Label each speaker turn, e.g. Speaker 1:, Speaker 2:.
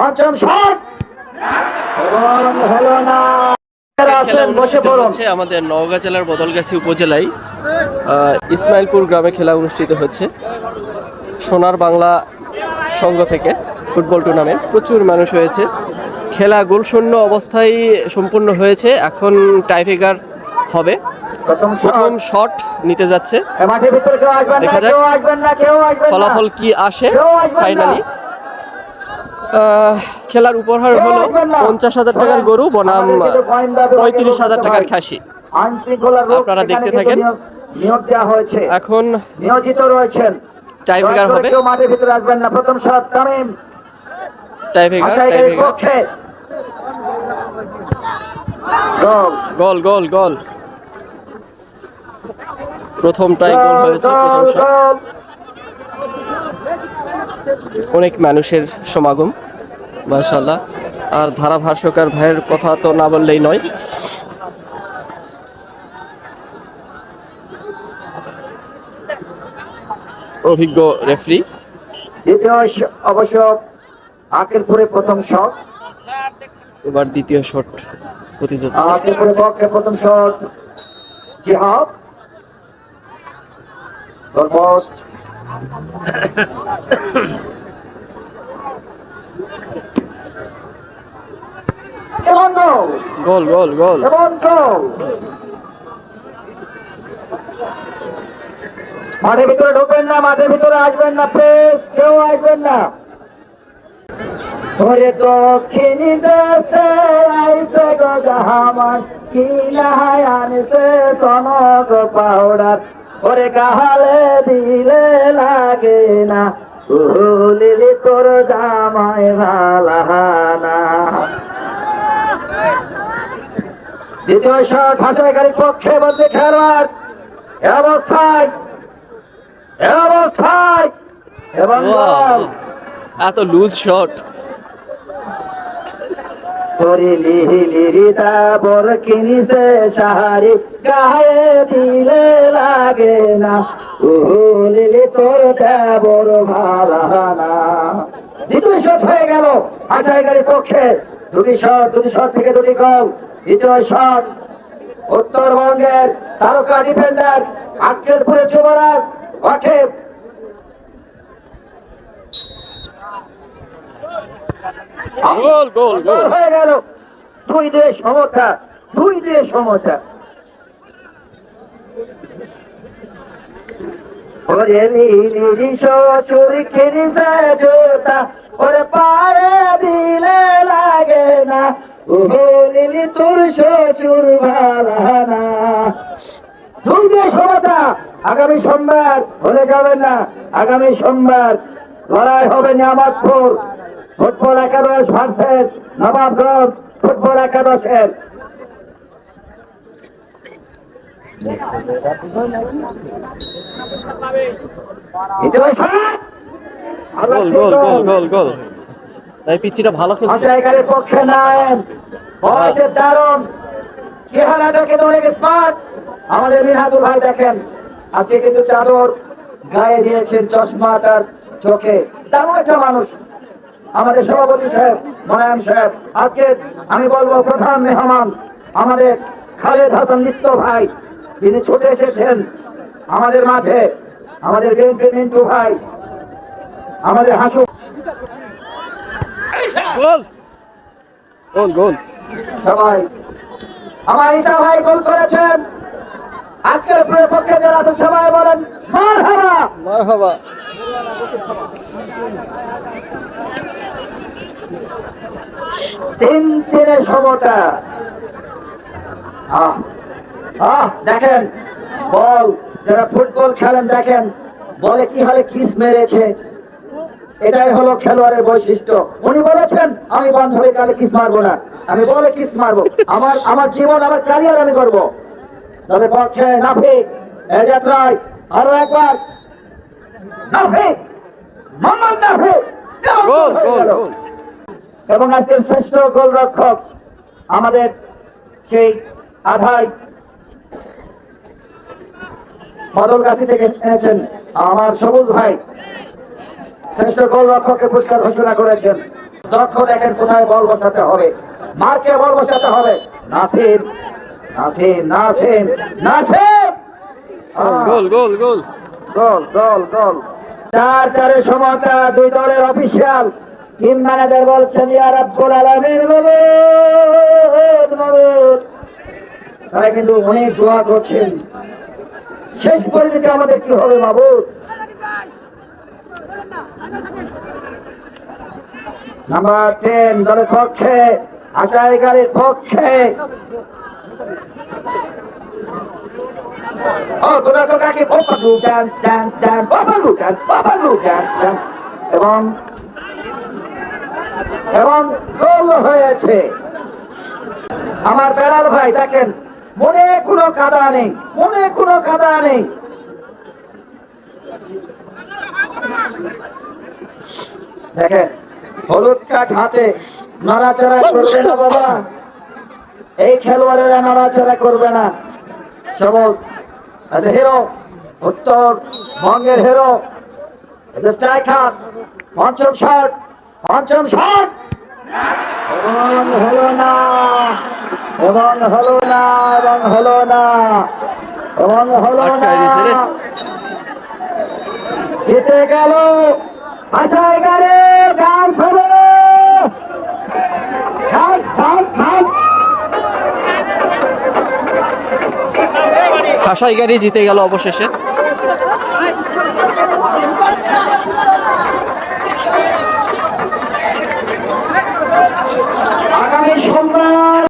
Speaker 1: পঞ্চম শট এবং হলো না।
Speaker 2: আমাদের নওগাঁ জেলার বদলগাছি উপজেলায়। ইসমাইলপুর গ্রামে খেলা অনুষ্ঠিত হচ্ছে। সোনার বাংলা সংঘ থেকে ফুটবল টুর্নামেন্ট। প্রচুর মানুষ হয়েছে। খেলা গোলশূন্য অবস্থায় সম্পূর্ণ হয়েছে। এখন টাইফেগার হবে।
Speaker 1: প্রথম শট
Speaker 2: নিতে যাচ্ছে। দেখা যাক। ফলাফল কি আসে। ফাইনালি খেলার উপহার হলো পঞ্চাশ হাজার টাকার গরু বনাম পঁয়ত্রিশ হাজার টাকার খাসি। আপনারা দেখতে থাকেন।
Speaker 1: নিয়োগ- নিয়োগ দেওয়া হয়েছে।
Speaker 2: এখন
Speaker 1: নিয়োজিত রয়েছেন।
Speaker 2: টাইব্রেকার হবে।
Speaker 1: কেউ মাঠের ভিতরে আসবেন না। প্রথম shot Tamim.
Speaker 2: Tiebreaker tiebreaker
Speaker 1: goal.
Speaker 2: Goal goal প্রথমটাই goal হয়েছে প্রথম শট। অনেক মানুষের সমাগম মাশাল্লাহ আর ধারাভাষ্যকার ভাইয়ের কথা তো না বললেই নয়। অভিজ্ঞ রেফারি।
Speaker 1: দ্বিতীয় অবশ্য আকিলপুরে প্রথম শট।
Speaker 2: এবার দ্বিতীয় শট প্রতি যাচ্ছে
Speaker 1: আকিলপুরে পক্ষে প্রথম শট জিহাদ। অলমোস্ট গোল
Speaker 2: গোল গোল গোল
Speaker 1: এবং গোল মাঠের ভিতরে ঢোকেন না মাঠের ভিতরে আসবেন না প্রেস কেউ আসবেন না। ওরে দক্ষিণী দেশে আইসে গো জাহামান কি নাহাই আনছে সনক পাউডার ওরে কাহালে লাগে না উলিলি তোর জামাই ভালাহানা দ্বিতীয় শট হাসপাতালের পক্ষে বলতে খেলোয়াড় এ অবস্থায় এ অবস্থায় এবং
Speaker 2: এত লুজ শট
Speaker 1: করিলি লিরিতা বর কিনিসে সাহারি গায়ে দিলে লাগে না। উলিলি তোর দেবর ভালানা। দ্বিতীয় শট হয়ে গেল আশাইকারীর পক্ষে। দুটি শট দুটি শট থেকে দুটি গোল। দ্বিতীয় শট উত্তরবঙ্গের তারকা ডিফেন্ডার আটকের পুরে চুবরার মাঠে
Speaker 2: গোল গোল গোল।
Speaker 1: গোল হয়ে গেল। দুই দেশ সমতা দুই দেশ সমতা। ওরে নীলি শ্বশুর কিনিসে জোতা ওরে পায়ে দিলে লাগে না। ও লিলি তোর শ্বশুর ভালানা দুই দেশ সমতা আগামী সোমবার হলে যাবেন না, আগামী সোমবার লড়াই হবে নিয়ামতপুর। ফুটবল একাদশ ভার্সেস নবাবগঞ্জ ফুটবল একাদশের দ্বিতীয় শট।
Speaker 2: গোল গোল গোল। গোল গোল এই পিচিটা ভালো খেলছে।
Speaker 1: আশাইকারের পক্ষে নায়েন বয়সের দারুণ। চেহারাটা কিন্তু অনেক স্মার্ট আমাদের মিনহাতুল ভাই দেখেন আজকে কিন্তু চাদর গায়ে দিয়েছেন চশমা তার চোখে। তেমন একটা মানুষ। আমাদের সভাপতি সাহেব মনায়ম সাহেব আজকে আমি বলব প্রধান মেহমান আমাদের খালেদ হাসান নিত্য ভাই। যিনি ছুটে এসেছেন আমাদের মাঝে। আমাদের বিএনপি মিন্টু ভাই আমাদের হাসু
Speaker 2: গোল। গোল গোল।
Speaker 1: সবাই। আমার ঈশা ভাই গোল করেছেন। আজকের পক্ষে যারা তো সবাই বলেন তিন তিনে আহ আহ দেখেন বল যারা ফুটবল খেলেন দেখেন বলে কি হালে কিস মেরেছে? এটাই হলো খেলোয়াড়ের বৈশিষ্ট্য। উনি বলেছেন আমি বন্ধ হয়ে গেলে কিস মারবো না। আমি বলে কিস মারবো। আমার আমার জীবন আমার ক্যারিয়ার আমি করব। তবে পক্ষে নাফিক রায় আরও একবার। নাফিক মোহাম্মদ নাফিক এবং
Speaker 2: গোল গোল
Speaker 1: এবং আজকের শ্রেষ্ঠ গোলরক্ষক আমাদের সেই আধাই বদল কাছি থেকে এনেছেন আমার সবুজ ভাই। শ্রেষ্ঠ গোলরক্ষকের পুরস্কার ঘোষণা করেছেন। দক্ষ দেখেন কোথায় বল বসাতে হবে। মার্কে বল বসাতে হবে? নাসিম নাসিম নাসিম নাসিম আহ,
Speaker 2: গোল গোল গোল।
Speaker 1: গোল গোল গোল। চার চারের সমতা দুই দলের অফিসিয়াল। টিম ম্যানেজার বলছেন ইয়া রাব্বুল আলামিন তারা কিন্তু অনেক দোয়া করছেন। শেষ পরিণতি আমাদের কি হবে মাবুদ নাম্বার টেন দলের পক্ষে আচারিকারীর পক্ষে। এবং এবং হয়েছে। আমার বেড়াল ভাই, দেখেন মনে কোনো কাদা নেই, মনে কোনো কাদা নেই। দেখেন, হলুদ কাঠ হাতে নড়াচড়া করবে না বাবা। এই খেলোয়াড়েরা নড়াচড়া করবে না। সবুজ a hero, উত্তর, বঙ্গের হিরো a পঞ্চম শট পঞ্চম শট। হলো না। এবং হলো না এবং হলো না এবং হলো না। জিতে গেল ডান্স ডান্স
Speaker 2: হাসাই গাড়ি জিতে গেল অবশেষে।